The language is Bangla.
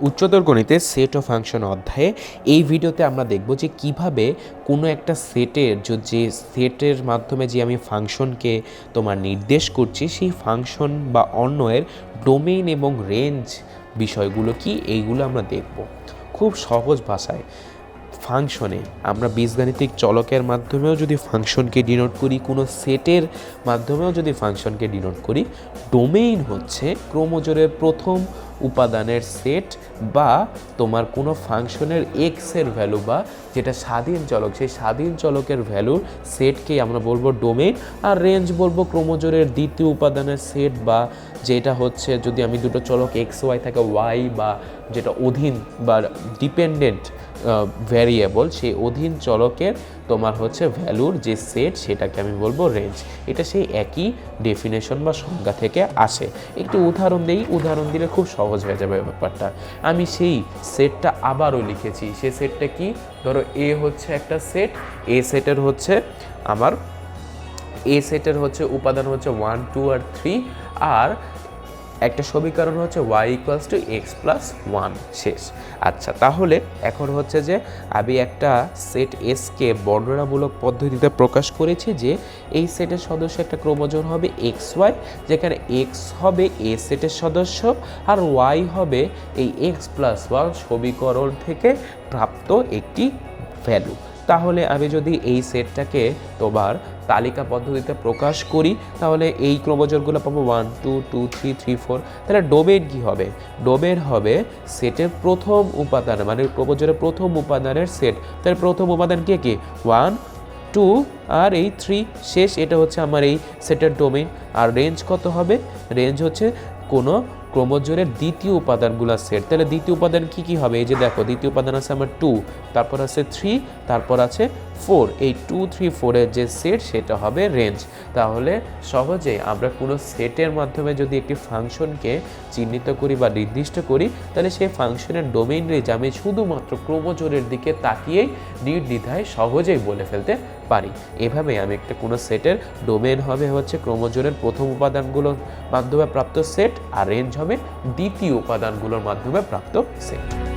উচ্চতর গণিতে সেট ও ফাংশন অধ্যায়ে এই ভিডিওতে আমরা দেখব যে কীভাবে কোনো একটা সেটের যে- সেটের মাধ্যমে যে আমি ফাংশনকে তোমার নির্দেশ করছি, সেই ফাংশন বা অন্যের ডোমেইন এবং রেঞ্জ বিষয়গুলো কি, এইগুলো আমরা দেখব। খুব সহজ ভাষায়। ফাংশনে। আমরা বীজগাণিতিক চলকের মাধ্যমেও যদি ফাংশনকে ডিনোট করি, কোনো সেটের মাধ্যমেও যদি ফাংশনকে ডিনোট করি ডোমেইন হচ্ছে ক্রোমোজোরের প্রথম উপাদানের সেট বা তোমার কোনো ফাংশনের এক্সের ভ্যালু বা যেটা স্বাধীন চলক, সেই স্বাধীন চলকের ভ্যালুর সেটকে আমরা বলব ডোমেইন আর রেঞ্জ বলব ক্রোমোজোরের দ্বিতীয় উপাদানের সেট বা যেটা হচ্ছে যদি আমি দুটো চলক এক্স ওয়াই থাকে ওয়াই বা যেটা অধীন বা ডিপেন্ডেন্ট ভ্যারিয়েবল সেই অধীন চলকের তোমার হচ্ছে ভ্যালুর যে সেট সেটাকে আমি বলব রেঞ্জ এটা সেই একই ডেফিনেশন বা সংজ্ঞা থেকে আসে। একটু উদাহরণ দিই, উদাহরণ দিলে খুব সহজ হয়ে যাবে ব্যাপারটা। আমি সেই সেটটা আবারও লিখেছি। সেই সেটটা কি? ধরো এ হচ্ছে একটা সেট এ সেটের হচ্ছে আমার এ সেটের হচ্ছে উপাদান হচ্ছে ওয়ান টু আর থ্রি আর একটা সমীকরণ হচ্ছে Y equals two X plus one শেষ। আচ্ছা তাহলে এখন হচ্ছে যে আমি একটা সেট এসকে বর্ণনামূলক পদ্ধতিতে প্রকাশ করেছি যে এই সেটের সদস্য একটা ক্রোমোজোন হবে এক্স ওয়াই যেখানে এক্স হবে এ সেটের সদস্য আর ওয়াই হবে এই এক্স প্লাস ওয়ান সমীকরণ থেকে প্রাপ্ত একটি ভ্যালু তাহলে আমি যদি এই সেটটাকে তোমার তালিকা পদ্ধতিতে প্রকাশ করি, তাহলে এই ক্রোমোজোরগুলো পাবো one two two three three four তাহলে ডোমেন কী হবে? ডোমেন হবে সেটের প্রথম উপাদান মানে ক্রোমোজোরের প্রথম উপাদানের সেট। তাহলে প্রথম উপাদান কে কি? ওয়ান টু আর এই থ্রি শেষ, এটা হচ্ছে আমার এই সেটের ডোমেন আর রেঞ্জ কত হবে? রেঞ্জ হচ্ছে কোনো ক্রোমোজোরের দ্বিতীয় উপাদানগুলো সেট। তাহলে দ্বিতীয় উপাদান কি কি হবে? এই যে দেখো, দ্বিতীয় উপাদান আছে আমার টু তারপর আছে থ্রি তারপর আছে ফোর এই টু থ্রি ফোরের যে সেট, সেটা হবে রেঞ্জ তাহলে সহজেই আমরা কোনো সেটের মাধ্যমে যদি একটি ফাংশনকে চিহ্নিত করি বা নির্দিষ্ট করি, তাহলে সেই ফাংশনের ডোমেইন রেঞ্জ আমি শুধুমাত্র ক্রোমোজোরের দিকে তাকিয়েই নির্দ্বিধায় সহজেই বলে ফেলতে পারি। এভাবে আমি একটা কোনো সেটের ডোমেন হবে হচ্ছে ক্রোমোজোরের প্রথম উপাদানগুলোর মাধ্যমে প্রাপ্ত সেট আর রেঞ্জ হবে দ্বিতীয় উপাদানগুলোর মাধ্যমে প্রাপ্ত সেট।